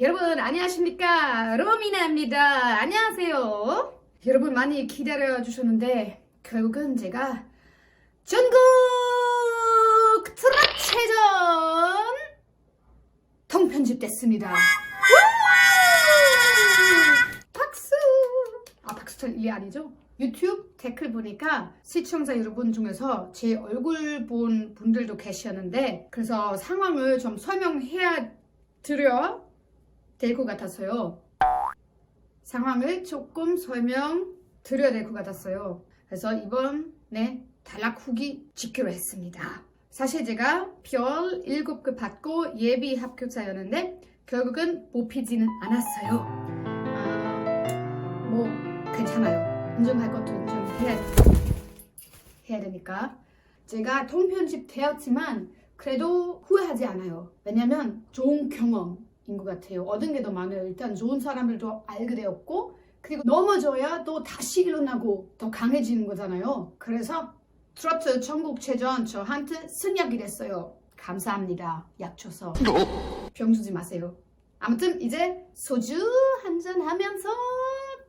여러분 안녕하십니까? 로미나입니다. 안녕하세요. 여러분 많이 기다려 주셨는데 결국은 제가 전국 트롯체전 통편집 됐습니다. 박수! 아 박수 칠 일이 아니죠? 유튜브 댓글 보니까 시청자 여러분 중에서 제 얼굴 본 분들도 계셨는데 그래서 상황을 좀 설명해야 드려 될 것 같아서요. 상황을 조금 설명 드려야 될 것 같았어요. 그래서 이번에 탈락 후기 찍기로 했습니다. 사실 제가 별 7급 받고 예비 합격자였는데 결국은 뽑히지는 않았어요. 아, 뭐 괜찮아요. 인정할 것도 인정해야 해야 되니까 제가 통편집 되었지만 그래도 후회하지 않아요. 왜냐면 좋은 경험인 것 같아요. 얻은 게 더 많아요. 일단 좋은 사람들도 알게 되었고 그리고 넘어져야 또 다시 일어나고 더 강해지는 거잖아요. 그래서 트로트 전국체전 저한테 승약이 됐어요. 감사합니다. 약 줘서. 병 주지 마세요. 아무튼 이제 소주 한잔 하면서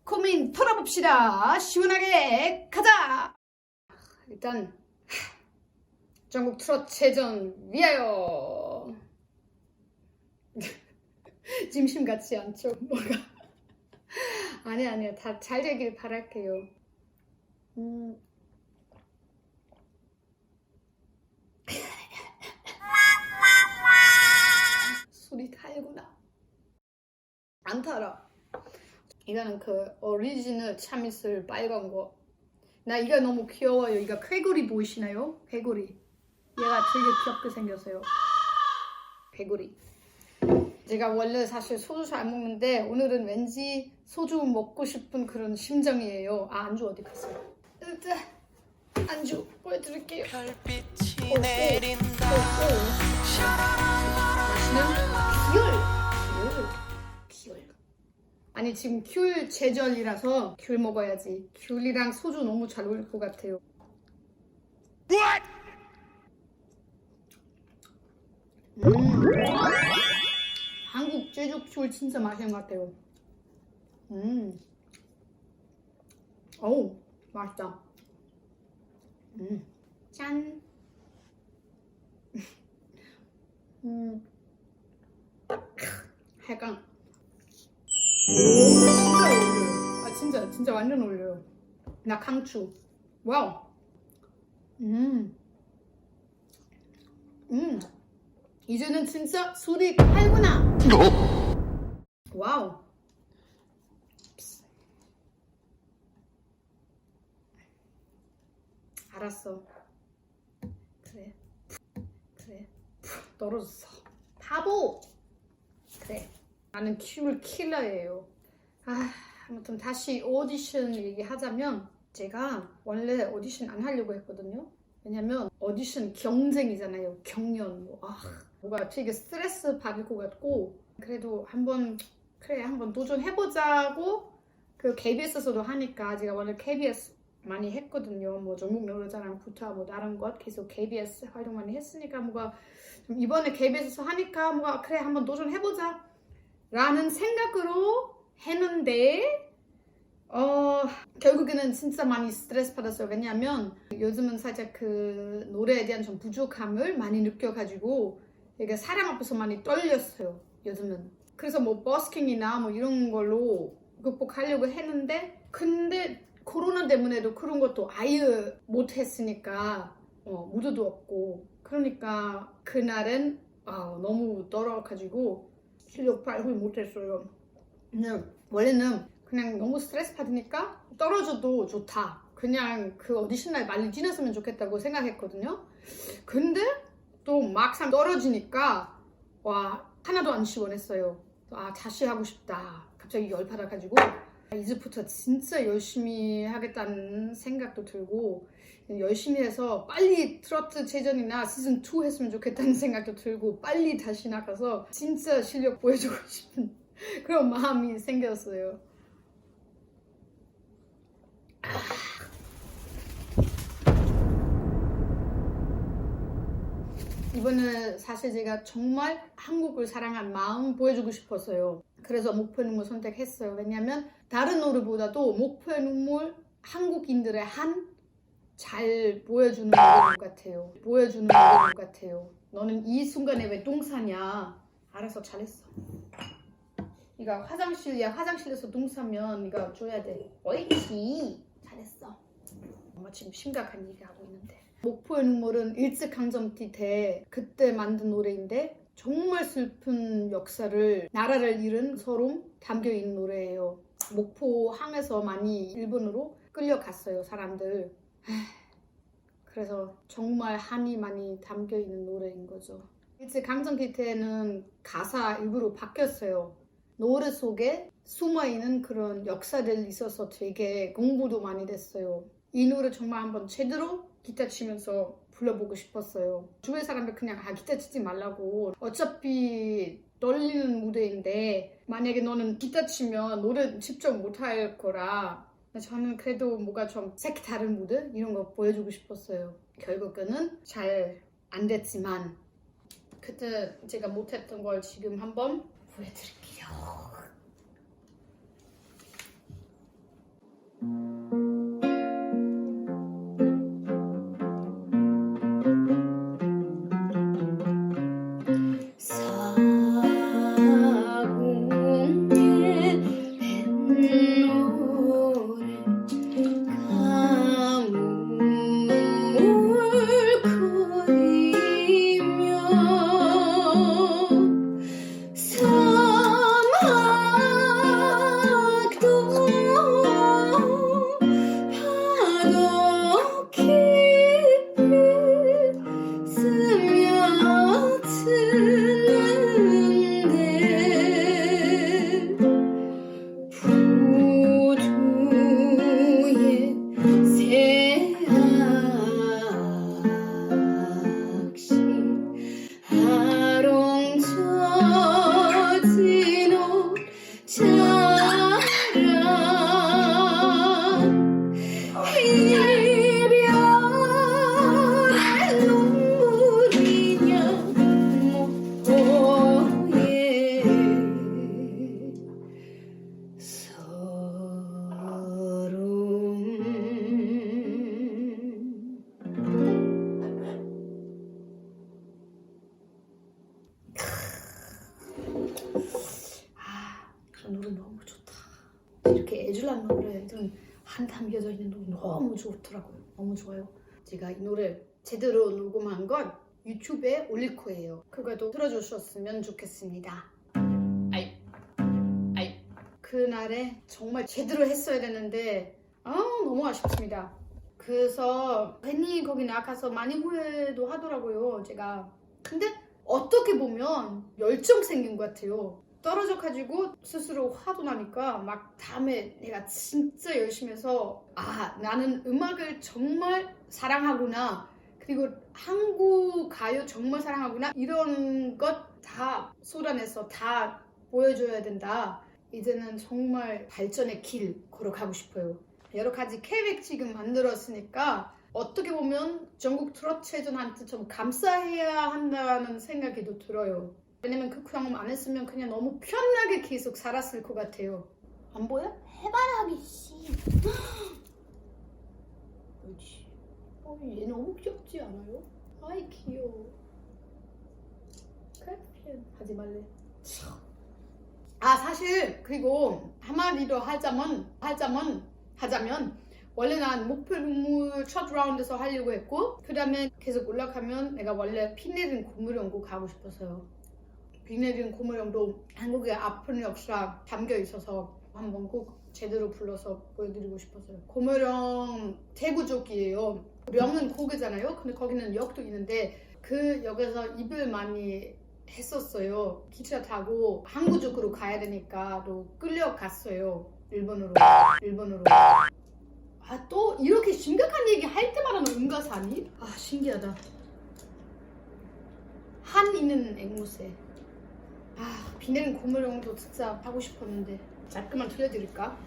고민 털어봅시다. 시원하게 가자. 일단 전국 트롯 체전 위하여. 짐심 같지 않죠? 뭐가? 아니 아니요 다 잘 되길 바랄게요. 음. 술이 달구나. 안 달아. 이거는 그 오리지널 참이슬 빨간 거. 나 이거 너무 귀여워요. 이거 쾌구리 보이시나요? 쾌구리. 얘가 되게 귀엽게 생겼어요. 쾌구리. 제가 원래 사실 소주 잘 먹는데 오늘은 왠지 소주 먹고 싶은 그런 심정이에요. 아 안주 어디 갔어요? 일단 안주 보여드릴게요. 별빛이 오, 오. 내린다 맛있는 귤. 귤. 귤. 아니 지금 귤 제절이라서 귤 먹어야지. 귤이랑 소주 너무 잘 어울릴 것 같아요. 음. 귤 진짜 맛있는 것 같아요. 음. 어우 맛있다. 음. 짠. 음. 해강. 진짜 어울려요. 아 진짜 진짜 완전 어울려요. 나 강추. 와우. 음. 음. 이제는 진짜 술이 팔구나. 와우. 알았어. 그래. 그래. 떨어졌어. 바보. 그래. 나는 큐물 킬러예요. 아, 아무튼 다시 오디션 얘기하자면 제가 원래 오디션 안 하려고 했거든요. 왜냐면 오디션 경쟁이잖아요. 경연 뭐 아, 뭐가 되게 스트레스 받을 것 같고 그래도 한번 그래 한번 도전해보자고 그 KBS에서도 하니까 제가 원래 KBS 많이 했거든요. 뭐 전국 노래자랑부터 뭐 다른 것 계속 KBS 활동 많이 했으니까 뭐가 좀 이번에 KBS에서 하니까 뭐가 그래 한번 도전해보자 라는 생각으로 했는데 어 결국에는 진짜 많이 스트레스 받았어요. 왜냐하면 요즘은 살짝 그 노래에 대한 좀 부족함을 많이 느껴가지고 이게 사람 앞에서 많이 떨렸어요. 요즘은 그래서 뭐 버스킹이나 뭐 이런 걸로 극복하려고 했는데 근데 코로나 때문에도 그런 것도 아예 못했으니까 어, 무드도 없고 그러니까 그날은 아, 너무 떨어가지고 실력 발휘 못했어요. 그냥 원래는 그냥 너무 스트레스 받으니까 떨어져도 좋다. 그냥 그 오디션 날 빨리 지났으면 좋겠다고 생각했거든요. 근데 또 막상 떨어지니까 와 하나도 안 시원했어요. 아 다시 하고 싶다. 갑자기 열 받아가지고 이제부터 진짜 열심히 하겠다는 생각도 들고 열심히 해서 빨리 트로트 체전이나 시즌 2 했으면 좋겠다는 생각도 들고 빨리 다시 나가서 진짜 실력 보여주고 싶은 그런 마음이 생겼어요. 이번에 사실 제가 정말 한국을 사랑한 마음 보여주고 싶었어요. 그래서 목포의 눈물 선택했어요. 왜냐면 다른 노래보다도 목포의 눈물 한국인들의 한 잘 보여주는 노래 같아요. 보여주는 노래 같아요. 너는 이 순간에 왜똥 싸냐? 알아서 잘했어. 이거 화장실이야. 화장실에서 똥 싸면 이거 줘야 돼. 옳지. 잘했어. 엄마 지금 심각한 얘기하고 있는데. 목포의 눈물은 일제강점기 때 그때 만든 노래인데 정말 슬픈 역사를 나라를 잃은 서름 담겨 있는 노래예요. 목포 항에서 많이 일본으로 끌려갔어요 사람들. 하, 그래서 정말 한이 많이 담겨 있는 노래인 거죠. 일제 강점기 때는 가사 일부러 바뀌었어요. 노래 속에 숨어 있는 그런 역사들 있어서 되게 공부도 많이 됐어요. 이 노래 정말 한번 제대로 기타 치면서 불러보고 싶었어요. 주변 사람들 그냥 아 기타 치지 말라고 어차피 떨리는 무대인데 만약에 너는 기타 치면 노래 직접 못할 거라 저는 그래도 뭐가 좀 색다른 무대 이런 거 보여주고 싶었어요. 결국에는 잘 안 됐지만 그때 제가 못했던 걸 지금 한번 보여드릴게요. 노래든 한 담겨져 있는 노래 너무 좋더라고요. 너무 좋아요. 제가 이 노래 제대로 녹음한 건 유튜브에 올릴 거예요. 그거도 들어주셨으면 좋겠습니다. 아이, 아이. 그날에 정말 제대로 했어야 되는데 아 너무 아쉽습니다. 그래서 괜히 거기 나가서 많이 후회도 하더라고요. 제가 근데 어떻게 보면 열정 생긴 것 같아요. 떨어져 가지고 스스로 화도 나니까 막 다음에 내가 진짜 열심히 해서 아 나는 음악을 정말 사랑하구나. 그리고 한국 가요 정말 사랑하구나. 이런 것 다 쏟아내서 다 보여줘야 된다. 이제는 정말 발전의 길 걸어가고 싶어요. 여러 가지 계획 지금 만들었으니까 어떻게 보면 전국 트롯 체전한테 좀 감사해야 한다는 생각이 또 들어요 왜냐면 그 경험 안 했으면 그냥 너무 편하게 계속 살았을 것 같아요. 안 보여? 해바라기 씨. 그렇지. 어, 얘 너무 귀엽지 않아요? 아이 귀여워. 그래 하지 말래. 참. 아 사실 그리고 한마디로 하자면 하자면 하자면 원래 난 목표 눈물 첫 라운드에서 하려고 했고 그 다음에 계속 올라가면 내가 원래 피 내린 고무령고 가고 싶었어요. 비 내린 고무령도 한국의 아픈 역사 담겨 있어서 한번 꼭 제대로 불러서 보여드리고 싶었어요. 고무령 대구족이에요. 령은 고개잖아요. 근데 거기는 역도 있는데 그 역에서 입을 많이 했었어요. 기차 타고 항구 쪽으로 가야 되니까 또 끌려갔어요. 일본으로. 일본으로. 아 또 이렇게 심각한 얘기 할 때마다 은가사니? 아 신기하다. 한 있는 앵무새. 아, 비 내린 고무령도 진짜 하고 싶었는데 잠깐만 들려드릴까?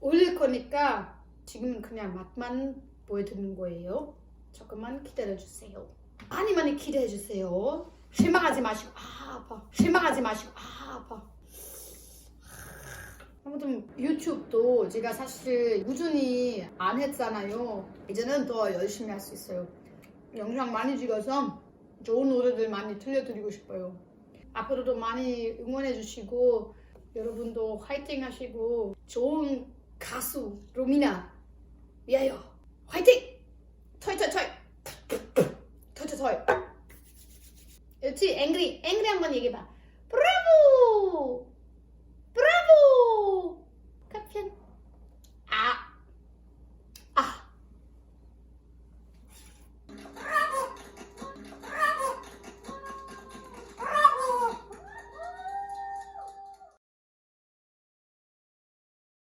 올릴 거니까 지금은 그냥 맛만 보여드리는 거예요. 조금만 기다려주세요. 많이 많이 기대해주세요. 실망하지 마시고 아 아파. 실망하지 마시고 아 아파. 아무튼 유튜브도 제가 사실 꾸준히 안 했잖아요. 이제는 더 열심히 할 수 있어요. 영상 많이 찍어서 좋은 노래들 많이 들려드리고 싶어요. 앞으로도 많이 응원해 주시고 여러분도 화이팅 하시고 좋은 가수 로미나 위하여 화이팅! 털털털! 털털털! 그렇지 앵그리 앵그리 한번 얘기해봐 브라보! 브라보! 카편